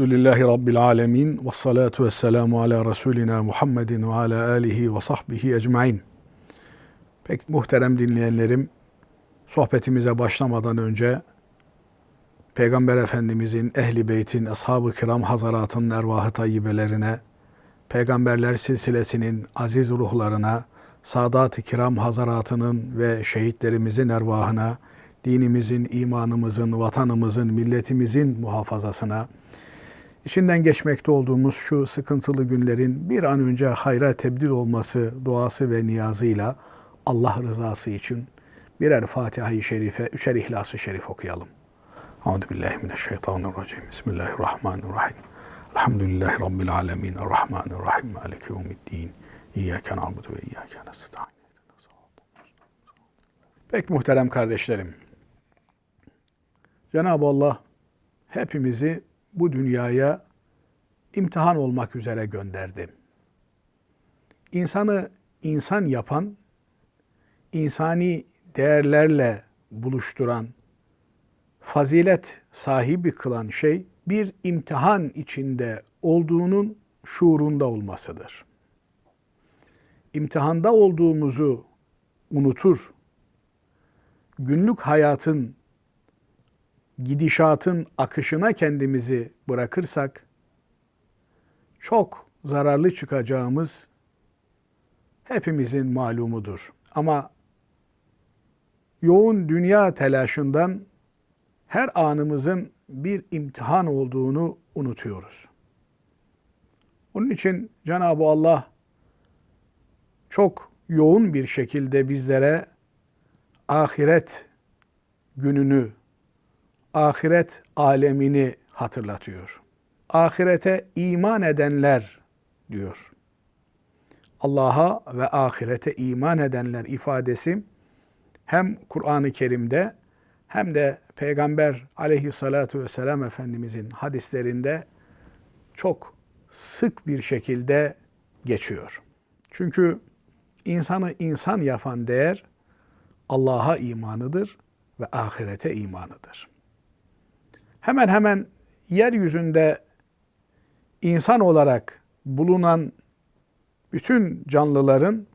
Elhamdülillahi Rabbil alemin ve salatu ve selamu ala Resulina Muhammedin ve ala alihi ve sahbihi ecmain. Pek muhterem dinleyenlerim, sohbetimize başlamadan önce Peygamber Efendimizin, Ehli Beyt'in, Ashab-ı Kiram Hazarat'ın ervahı tayyibelerine, Peygamberler silsilesinin aziz ruhlarına, Sadat-ı Kiram Hazaratının ve şehitlerimizin ervahına, dinimizin, imanımızın, vatanımızın, milletimizin muhafazasına, içinden geçmekte olduğumuz şu sıkıntılı günlerin bir an önce hayra tebdil olması duası ve niyazıyla Allah rızası için birer Fatiha-i Şerife, üçer İhlas-ı Şerif okuyalım. Euzubillahimineşşeytanirracim. Bismillahirrahmanirrahim. Elhamdülillahi Rabbil alemin. Errahmanirrahim. Maliki yevmiddin. İyyâke na'budu ve iyyâke nesta'in. Pek muhterem kardeşlerim, Cenab-ı Allah hepimizi bu dünyaya imtihan olmak üzere gönderdi. İnsanı insan yapan, insani değerlerle buluşturan, fazilet sahibi kılan şey bir imtihan içinde olduğunun şuurunda olmasıdır. İmtihanda olduğumuzu unutur, günlük hayatın gidişatın akışına kendimizi bırakırsak çok zararlı çıkacağımız hepimizin malumudur. Ama yoğun dünya telaşından her anımızın bir imtihan olduğunu unutuyoruz. Onun için Cenab-ı Allah çok yoğun bir şekilde bizlere ahiret gününü ahiret alemini hatırlatıyor. Ahirete iman edenler diyor. Allah'a ve ahirete iman edenler ifadesi hem Kur'an-ı Kerim'de hem de Peygamber aleyhissalatu vesselam Efendimizin hadislerinde çok sık bir şekilde geçiyor. Çünkü insanı insan yapan değer Allah'a imanıdır ve ahirete imanıdır hemen hemen yeryüzünde insan olarak bulunan bütün canlıların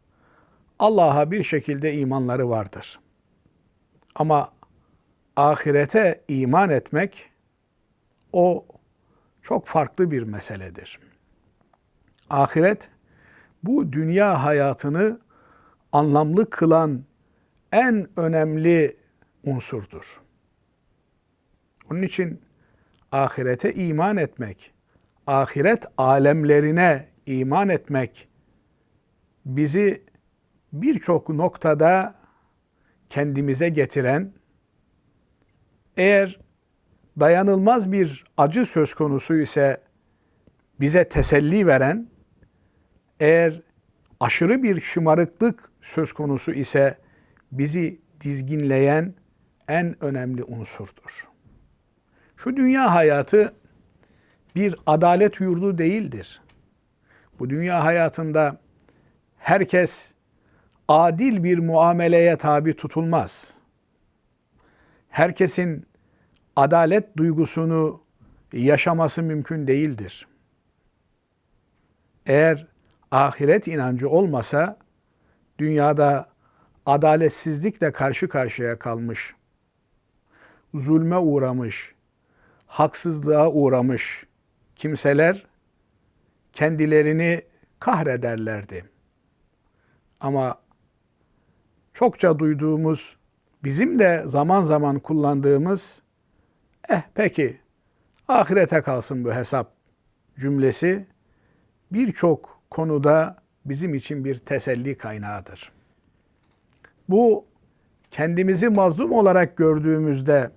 Allah'a bir şekilde imanları vardır. Ama ahirete iman etmek o çok farklı bir meseledir. Ahiret bu dünya hayatını anlamlı kılan en önemli unsurdur. Onun için ahirete iman etmek, ahiret alemlerine iman etmek bizi birçok noktada kendimize getiren, eğer dayanılmaz bir acı söz konusu ise bize teselli veren, eğer aşırı bir şımarıklık söz konusu ise bizi dizginleyen en önemli unsurdur. Şu dünya hayatı bir adalet yurdu değildir. Bu dünya hayatında herkes adil bir muameleye tabi tutulmaz. Herkesin adalet duygusunu yaşaması mümkün değildir. Eğer ahiret inancı olmasa dünyada adaletsizlikle karşı karşıya kalmış, zulme uğramış, haksızlığa uğramış kimseler kendilerini kahrederlerdi. Ama çokça duyduğumuz, bizim de zaman zaman kullandığımız eh peki ahirete kalsın bu hesap cümlesi birçok konuda bizim için bir teselli kaynağıdır. Bu kendimizi mazlum olarak gördüğümüzde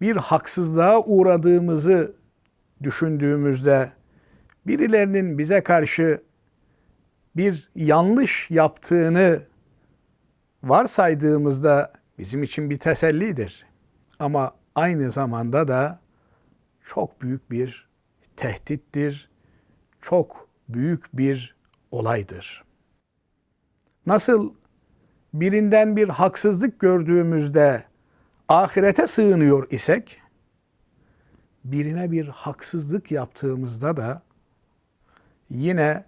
bir haksızlığa uğradığımızı düşündüğümüzde birilerinin bize karşı bir yanlış yaptığını varsaydığımızda bizim için bir tesellidir. Ama aynı zamanda da çok büyük bir tehdittir, çok büyük bir olaydır. Nasıl birinden bir haksızlık gördüğümüzde ahirete sığınıyor isek, birine bir haksızlık yaptığımızda da yine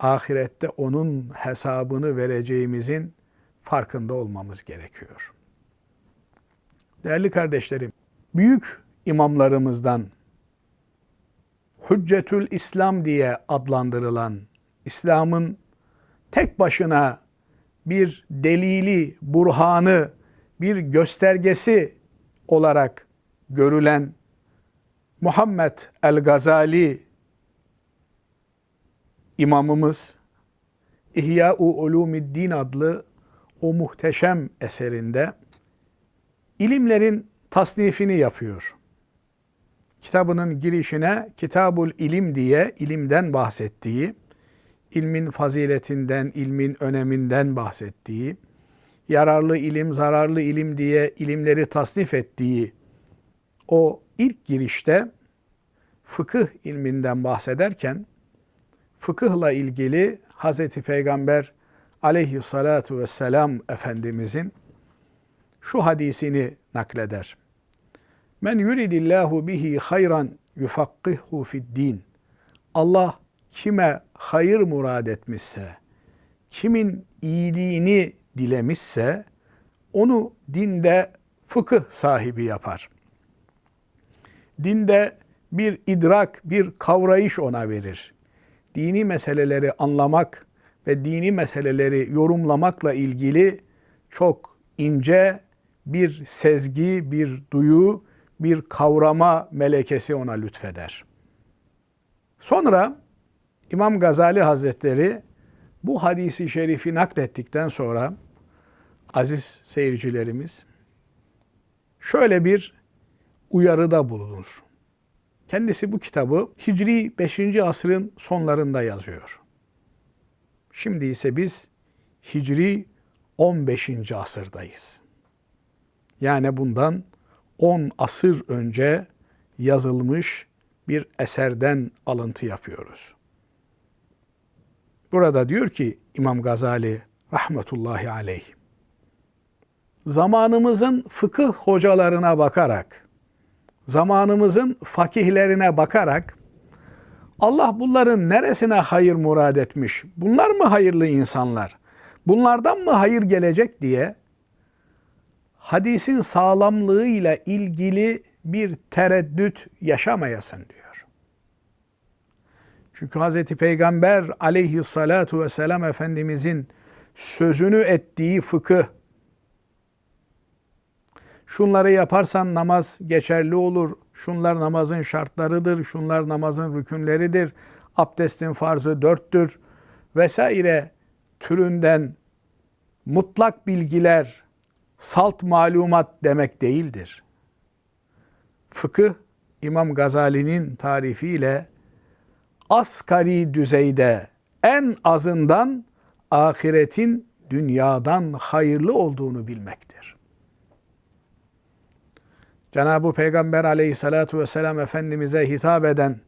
ahirette onun hesabını vereceğimizin farkında olmamız gerekiyor. Değerli kardeşlerim, büyük imamlarımızdan Hüccetül İslam diye adlandırılan İslam'ın tek başına bir delili, burhanı, bir göstergesi olarak görülen Muhammed el-Gazali imamımız İhya-u Ulumiddin adlı o muhteşem eserinde ilimlerin tasnifini yapıyor. Kitabının girişine Kitabul İlim diye ilimden bahsettiği, ilmin faziletinden, ilmin öneminden bahsettiği, yararlı ilim, zararlı ilim diye ilimleri tasnif ettiği o ilk girişte fıkıh ilminden bahsederken fıkıhla ilgili Hazreti Peygamber aleyhissalatu vesselam Efendimizin şu hadisini nakleder. Men yuridillahu bihi hayran yufakkihhu fid din. Allah kime hayır murad etmişse, kimin iyiliğini dilemişse onu dinde fıkıh sahibi yapar. Dinde bir idrak, bir kavrayış ona verir. Dini meseleleri anlamak ve dini meseleleri yorumlamakla ilgili çok ince bir sezgi, bir duyu, bir kavrama melekesi ona lütfeder. Sonra İmam Gazali Hazretleri bu hadisi şerifi naklettikten sonra aziz seyircilerimiz şöyle bir uyarıda bulunur. Kendisi bu kitabı Hicri 5. asrın sonlarında yazıyor. Şimdi ise biz Hicri 15. asırdayız. Yani bundan 10 asır önce yazılmış bir eserden alıntı yapıyoruz. Burada diyor ki İmam Gazali rahmetullahi aleyh. Zamanımızın fıkıh hocalarına bakarak, zamanımızın fakihlerine bakarak Allah bunların neresine hayır murad etmiş? Bunlar mı hayırlı insanlar? Bunlardan mı hayır gelecek diye hadisin sağlamlığıyla ilgili bir tereddüt yaşamayasın diyor. Çünkü Hz. Peygamber aleyhissalatu vesselam Efendimizin sözünü ettiği fıkıh, şunları yaparsan namaz geçerli olur, şunlar namazın şartlarıdır, şunlar namazın rükünleridir, abdestin farzı dörttür vesaire türünden mutlak bilgiler, salt malumat demek değildir. Fıkıh İmam Gazali'nin tarifiyle asgari düzeyde en azından ahiretin dünyadan hayırlı olduğunu bilmektir. Cenab-ı Peygamber aleyhissalatu vesselam Efendimiz'e hitap eden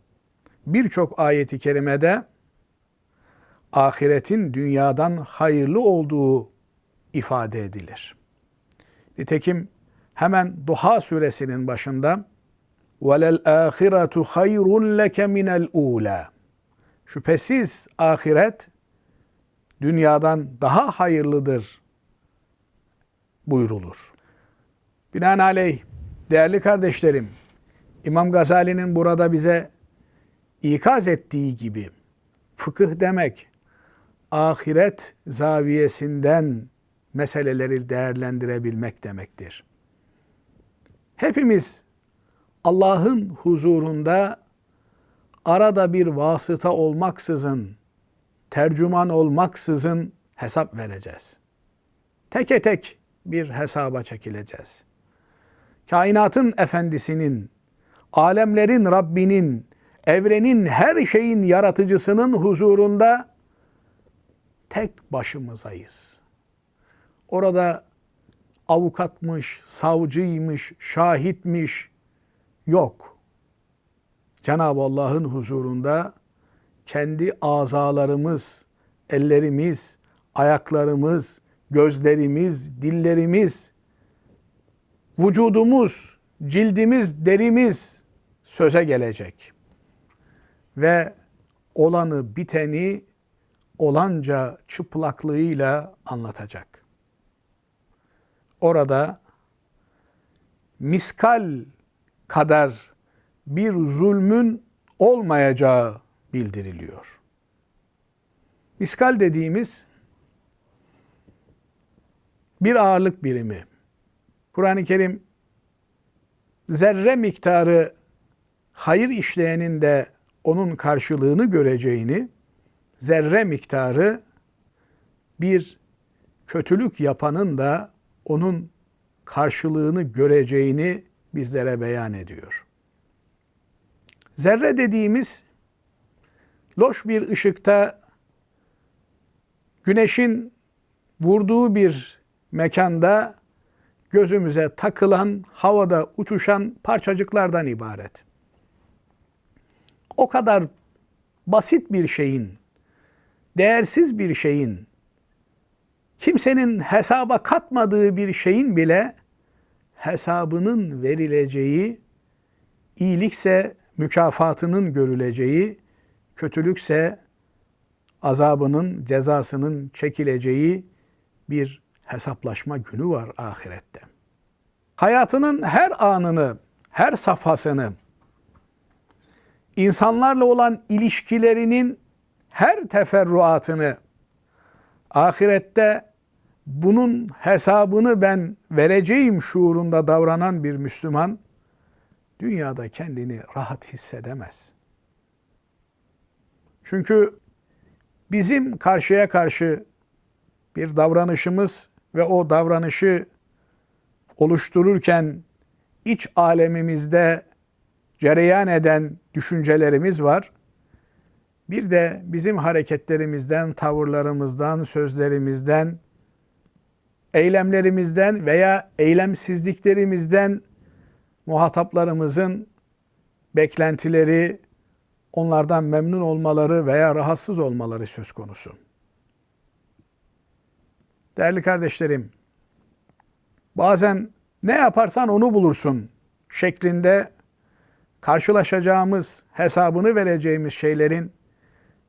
birçok ayeti kerimede ahiretin dünyadan hayırlı olduğu ifade edilir. Nitekim hemen Duha suresinin başında وَلَلْ آخِرَةُ خَيْرٌ لَكَ مِنَ الْعُولَى Şüphesiz ahiret dünyadan daha hayırlıdır buyrulur. Binaenaleyh değerli kardeşlerim İmam Gazali'nin burada bize ikaz ettiği gibi fıkıh demek ahiret zaviyesinden meseleleri değerlendirebilmek demektir. Hepimiz Allah'ın huzurunda arada bir vasıta olmaksızın, tercüman olmaksızın hesap vereceğiz. Teke tek bir hesaba çekileceğiz. Kainatın efendisinin, alemlerin Rabbinin, evrenin her şeyin yaratıcısının huzurunda tek başımızayız. Orada avukatmış, savcıymış, şahitmiş yok. Cenab-ı Allah'ın huzurunda kendi azalarımız, ellerimiz, ayaklarımız, gözlerimiz, dillerimiz, vücudumuz, cildimiz, derimiz, söze gelecek ve olanı biteni olanca çıplaklığıyla anlatacak. Orada miskal kadar bir zulmün olmayacağı bildiriliyor. Miskal dediğimiz bir ağırlık birimi. Kur'an-ı Kerim zerre miktarı hayır işleyenin de onun karşılığını göreceğini, zerre miktarı bir kötülük yapanın da onun karşılığını göreceğini bizlere beyan ediyor. Zerre dediğimiz loş bir ışıkta güneşin vurduğu bir mekanda gözümüze takılan, havada uçuşan parçacıklardan ibaret. O kadar basit bir şeyin, değersiz bir şeyin, kimsenin hesaba katmadığı bir şeyin bile hesabının verileceği, iyilikse mükafatının görüleceği, kötülükse azabının, cezasının çekileceği bir hesaplaşma günü var ahirette. Hayatının her anını, her safhasını, insanlarla olan ilişkilerinin her teferruatını ahirette bunun hesabını ben vereceğim şuurunda davranan bir Müslüman dünyada kendini rahat hissedemez. Çünkü bizim karşıya karşı bir davranışımız ve o davranışı oluştururken iç alemimizde cereyan eden düşüncelerimiz var. Bir de bizim hareketlerimizden, tavırlarımızdan, sözlerimizden, eylemlerimizden veya eylemsizliklerimizden muhataplarımızın beklentileri, onlardan memnun olmaları veya rahatsız olmaları söz konusu. Değerli kardeşlerim, bazen ne yaparsan onu bulursun şeklinde karşılaşacağımız, hesabını vereceğimiz şeylerin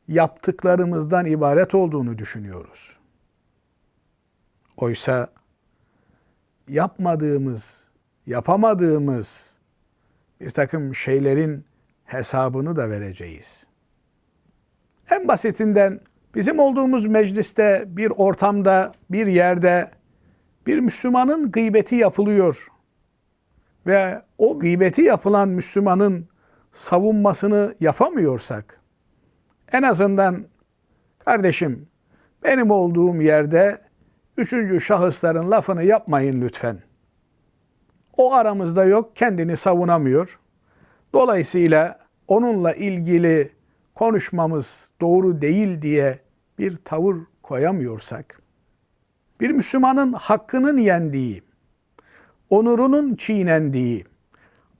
yaptıklarımızdan ibaret olduğunu düşünüyoruz. Oysa yapmadığımız, yapamadığımız bir takım şeylerin hesabını da vereceğiz. En basitinden bizim olduğumuz mecliste, bir ortamda, bir yerde bir Müslümanın gıybeti yapılıyor ve o gıybeti yapılan Müslümanın savunmasını yapamıyorsak en azından kardeşim benim olduğum yerde üçüncü şahısların lafını yapmayın lütfen. O aramızda yok, kendini savunamıyor. Dolayısıyla onunla ilgili konuşmamız doğru değil diye bir tavır koyamıyorsak, bir Müslümanın hakkının yendiği, onurunun çiğnendiği,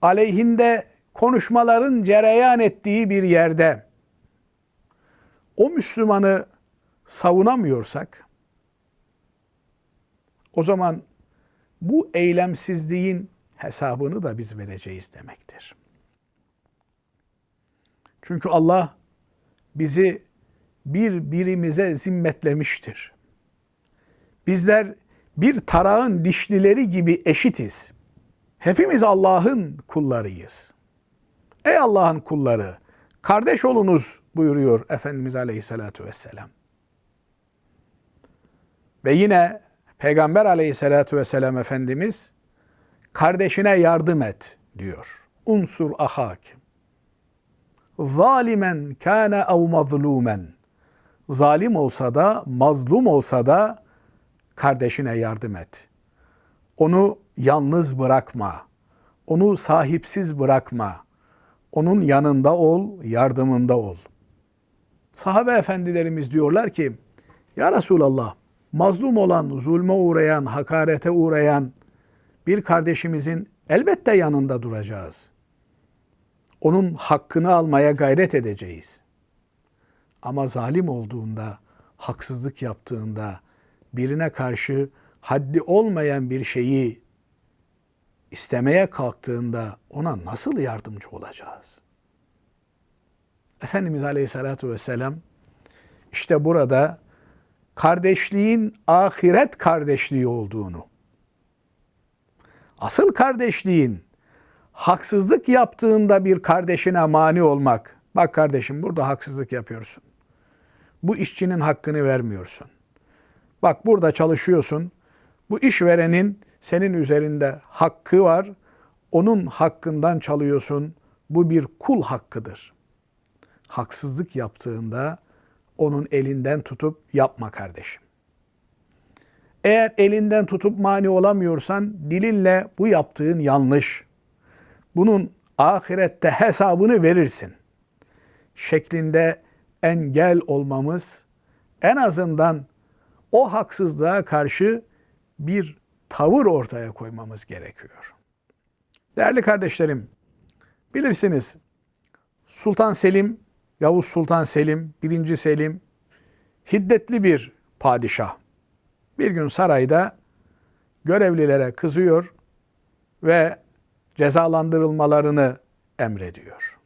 aleyhinde konuşmaların cereyan ettiği bir yerde o Müslümanı savunamıyorsak o zaman bu eylemsizliğin hesabını da biz vereceğiz demektir. Çünkü Allah bizi bir birimize zimmetlemiştir. Bizler bir tarağın dişlileri gibi eşitiz. Hepimiz Allah'ın kullarıyız. Ey Allah'ın kulları, kardeş olunuz buyuruyor Efendimiz Aleyhisselatü Vesselam. Ve yine Peygamber Aleyhisselatü Vesselam Efendimiz kardeşine yardım et diyor. Unsur ahak. Zalimen kana ev mazlumen. Zalim olsa da, mazlum olsa da kardeşine yardım et. Onu yalnız bırakma. Onu sahipsiz bırakma. Onun yanında ol, yardımında ol. Sahabe efendilerimiz diyorlar ki, Ya Resulallah, mazlum olan, zulme uğrayan, hakarete uğrayan bir kardeşimizin elbette yanında duracağız. Onun hakkını almaya gayret edeceğiz. Ama zalim olduğunda, haksızlık yaptığında, birine karşı haddi olmayan bir şeyi istemeye kalktığında ona nasıl yardımcı olacağız? Efendimiz Aleyhisselatü Vesselam işte burada kardeşliğin ahiret kardeşliği olduğunu, asıl kardeşliğin haksızlık yaptığında bir kardeşine mani olmak, bak kardeşim burada haksızlık yapıyorsun. Bu işçinin hakkını vermiyorsun. Bak burada çalışıyorsun. Bu işverenin senin üzerinde hakkı var. Onun hakkından çalıyorsun. Bu bir kul hakkıdır. Haksızlık yaptığında onun elinden tutup yapma kardeşim. Eğer elinden tutup mani olamıyorsan dilinle bu yaptığın yanlış. Bunun ahirette hesabını verirsin. Şeklinde engel olmamız en azından o haksızlığa karşı bir tavır ortaya koymamız gerekiyor. Değerli kardeşlerim, bilirsiniz Sultan Selim, Yavuz Sultan Selim, 1. Selim hiddetli bir padişah. Bir gün sarayda görevlilere kızıyor ve cezalandırılmalarını emrediyor.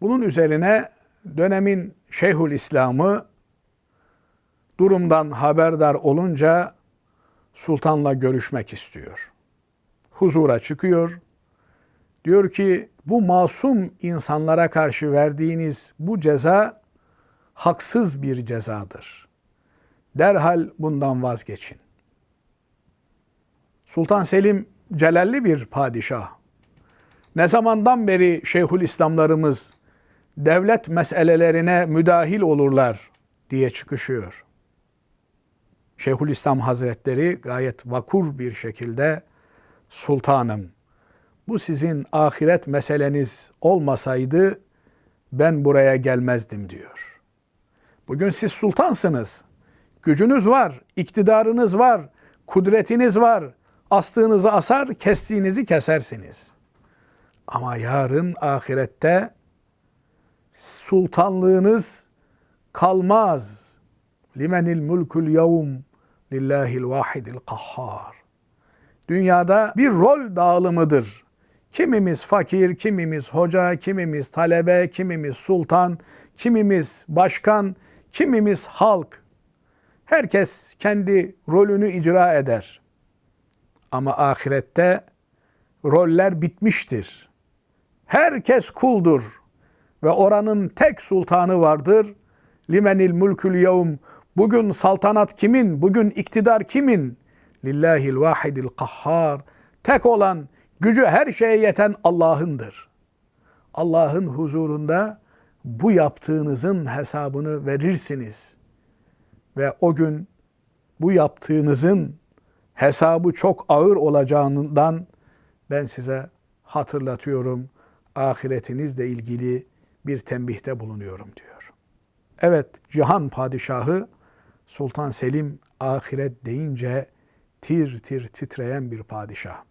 Bunun üzerine dönemin Şeyhül İslam'ı durumdan haberdar olunca sultanla görüşmek istiyor. Huzura çıkıyor. Diyor ki bu masum insanlara karşı verdiğiniz bu ceza haksız bir cezadır. Derhal bundan vazgeçin. Sultan Selim celalli bir padişah. Ne zamandan beri Şeyhül İslamlarımız devlet meselelerine müdahil olurlar diye çıkışıyor. Şeyhülislam Hazretleri gayet vakur bir şekilde sultanım bu sizin ahiret meseleniz olmasaydı ben buraya gelmezdim diyor. Bugün siz sultansınız. Gücünüz var, iktidarınız var, kudretiniz var. Astığınızı asar, kestiğinizi kesersiniz. Ama yarın ahirette sultanlığınız kalmaz. Limenil mulkul yevm lillahil vahidil kahhar. Dünyada bir rol dağılımıdır. Kimimiz fakir, kimimiz hoca, kimimiz talebe, kimimiz sultan, kimimiz başkan, kimimiz halk. Herkes kendi rolünü icra eder. Ama ahirette roller bitmiştir. Herkes kuldur ve oranın tek sultanı vardır. Limenil mulkul yevm. Bugün saltanat kimin? Bugün iktidar kimin? Lillahil vahidil kahhar. Tek olan, gücü her şeye yeten Allah'ındır. Allah'ın huzurunda bu yaptığınızın hesabını verirsiniz. Ve o gün bu yaptığınızın hesabı çok ağır olacağından ben size hatırlatıyorum. Ahiretinizle ilgili bir tembihte bulunuyorum diyor. Evet, cihan padişahı Sultan Selim ahiret deyince tir tir titreyen bir padişah.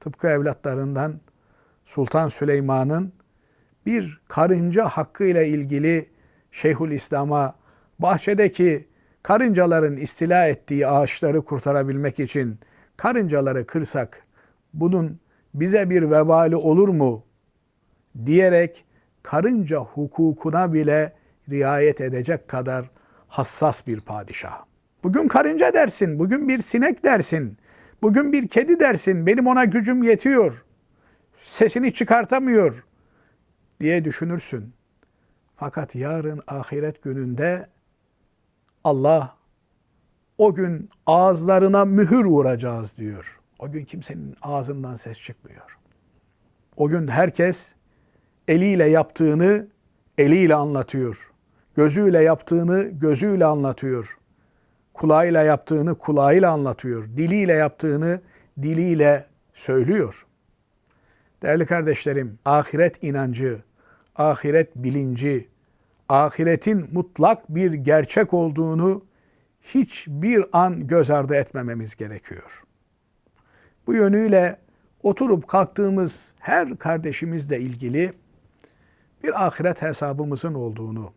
Tıpkı evlatlarından Sultan Süleyman'ın bir karınca hakkı ile ilgili Şeyhül İslam'a bahçedeki karıncaların istila ettiği ağaçları kurtarabilmek için karıncaları kırsak bunun bize bir vebali olur mu diyerek karınca hukukuna bile riayet edecek kadar hassas bir padişah. Bugün karınca dersin, bugün bir sinek dersin, bugün bir kedi dersin, benim ona gücüm yetiyor, sesini çıkartamıyor diye düşünürsün. Fakat yarın ahiret gününde Allah o gün ağızlarına mühür vuracağız diyor. O gün kimsenin ağzından ses çıkmıyor. O gün herkes eliyle yaptığını eliyle anlatıyor. Gözüyle yaptığını gözüyle anlatıyor. Kulağıyla yaptığını kulağıyla anlatıyor. Diliyle yaptığını diliyle söylüyor. Değerli kardeşlerim, ahiret inancı, ahiret bilinci, ahiretin mutlak bir gerçek olduğunu hiçbir an göz ardı etmememiz gerekiyor. Bu yönüyle oturup kalktığımız her kardeşimizle ilgili bir ahiret hesabımızın olduğunu,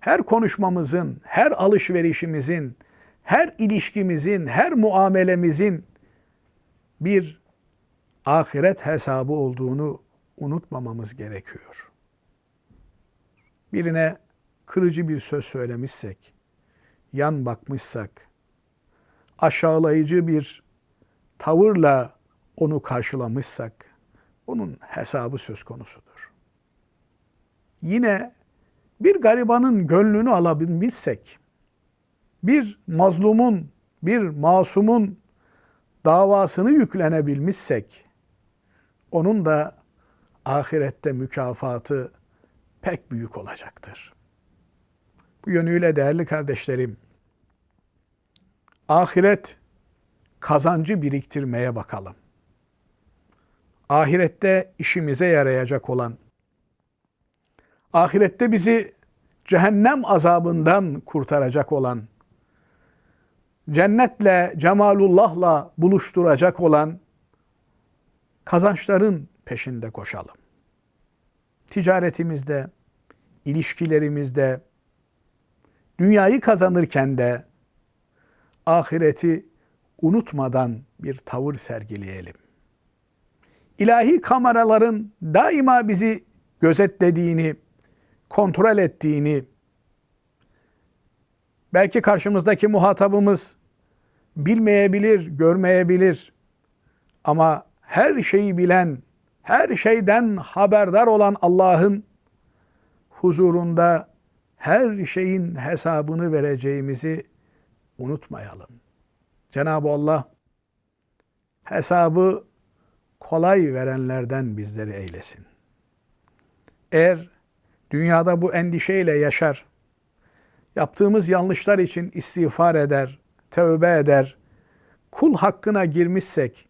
her konuşmamızın, her alışverişimizin, her ilişkimizin, her muamelemizin bir ahiret hesabı olduğunu unutmamamız gerekiyor. Birine kırıcı bir söz söylemişsek, yan bakmışsak, aşağılayıcı bir tavırla onu karşılamışsak, onun hesabı söz konusudur. Yine bir garibanın gönlünü alabilmişsek, bir mazlumun, bir masumun davasını yüklenebilmişsek, onun da ahirette mükafatı pek büyük olacaktır. Bu yönüyle değerli kardeşlerim, ahiret kazancı biriktirmeye bakalım. Ahirette işimize yarayacak olan, ahirette bizi cehennem azabından kurtaracak olan, cennetle, cemalullahla buluşturacak olan kazançların peşinde koşalım. Ticaretimizde, ilişkilerimizde, dünyayı kazanırken de ahireti unutmadan bir tavır sergileyelim. İlahi kameraların daima bizi gözetlediğini, kontrol ettiğini, belki karşımızdaki muhatabımız bilmeyebilir, görmeyebilir ama her şeyi bilen, her şeyden haberdar olan Allah'ın huzurunda her şeyin hesabını vereceğimizi unutmayalım. Cenab-ı Allah hesabı kolay verenlerden bizleri eylesin. Eğer dünyada bu endişeyle yaşar, yaptığımız yanlışlar için istiğfar eder, tövbe eder, kul hakkına girmişsek,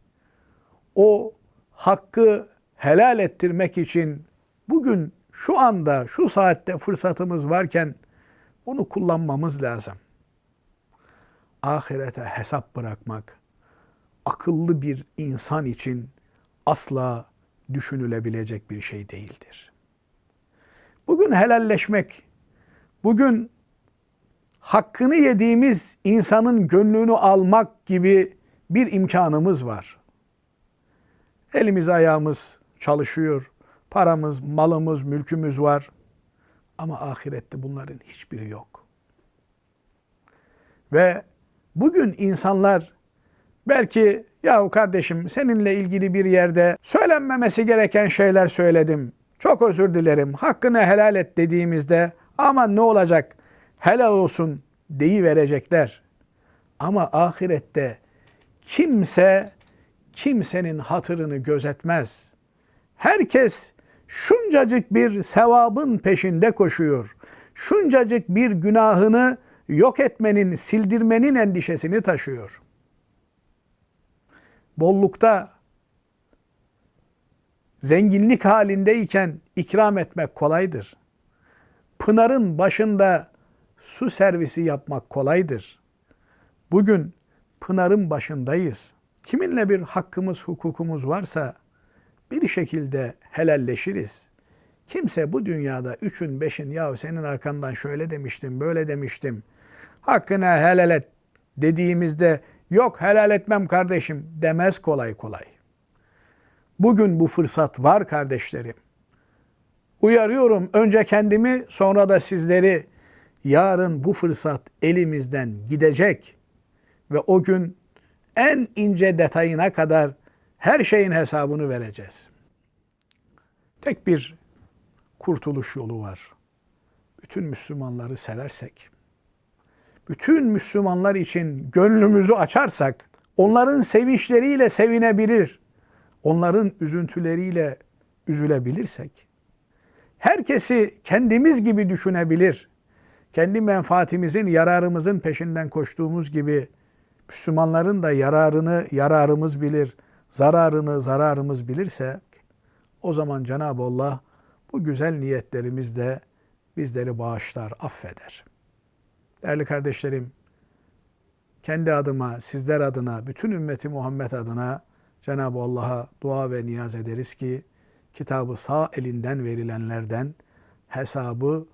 o hakkı helal ettirmek için bugün şu anda, şu saatte fırsatımız varken bunu kullanmamız lazım. Ahirete hesap bırakmak akıllı bir insan için asla düşünülebilecek bir şey değildir. Bugün helalleşmek, bugün hakkını yediğimiz insanın gönlünü almak gibi bir imkanımız var. Elimiz ayağımız çalışıyor. Paramız, malımız, mülkümüz var. Ama ahirette bunların hiçbiri yok. Ve bugün insanlar belki yahu kardeşim seninle ilgili bir yerde söylenmemesi gereken şeyler söyledim. Çok özür dilerim. Hakkını helal et dediğimizde aman ne olacak? Helal olsun deyi verecekler. Ama ahirette kimse kimsenin hatırını gözetmez. Herkes şuncacık bir sevabın peşinde koşuyor. Şuncacık bir günahını yok etmenin, sildirmenin endişesini taşıyor. Bollukta, zenginlik halindeyken ikram etmek kolaydır. Pınarın başında su servisi yapmak kolaydır. Bugün pınarın başındayız. Kiminle bir hakkımız, hukukumuz varsa bir şekilde helalleşiriz. Kimse bu dünyada üçün beşin ya senin arkandan şöyle demiştim, böyle demiştim. Hakkını helal et dediğimizde yok helal etmem kardeşim demez kolay kolay. Bugün bu fırsat var kardeşlerim. Uyarıyorum önce kendimi sonra da sizleri. Yarın bu fırsat elimizden gidecek ve o gün en ince detayına kadar her şeyin hesabını vereceğiz. Tek bir kurtuluş yolu var. Bütün Müslümanları seversek, bütün Müslümanlar için gönlümüzü açarsak, onların sevinçleriyle sevinebilir, onların üzüntüleriyle üzülebilirsek, herkesi kendimiz gibi düşünebilir, kendi menfaatimizin, yararımızın peşinden koştuğumuz gibi Müslümanların da yararını yararımız bilir, zararını zararımız bilirse o zaman Cenab-ı Allah bu güzel niyetlerimizde bizleri bağışlar, affeder. Değerli kardeşlerim, kendi adıma, sizler adına, bütün ümmeti Muhammed adına Cenab-ı Allah'a dua ve niyaz ederiz ki kitabı sağ elinden verilenlerden hesabı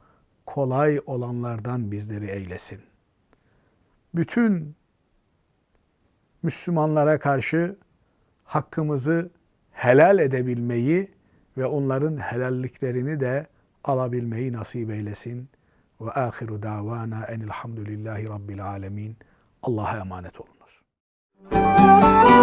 kolay olanlardan bizleri eylesin. Bütün Müslümanlara karşı hakkımızı helal edebilmeyi ve onların helalliklerini de alabilmeyi nasip eylesin. Ve ahiru davana enilhamdülillahi rabbil alemin. Allah'a emanet olunuz. Müzik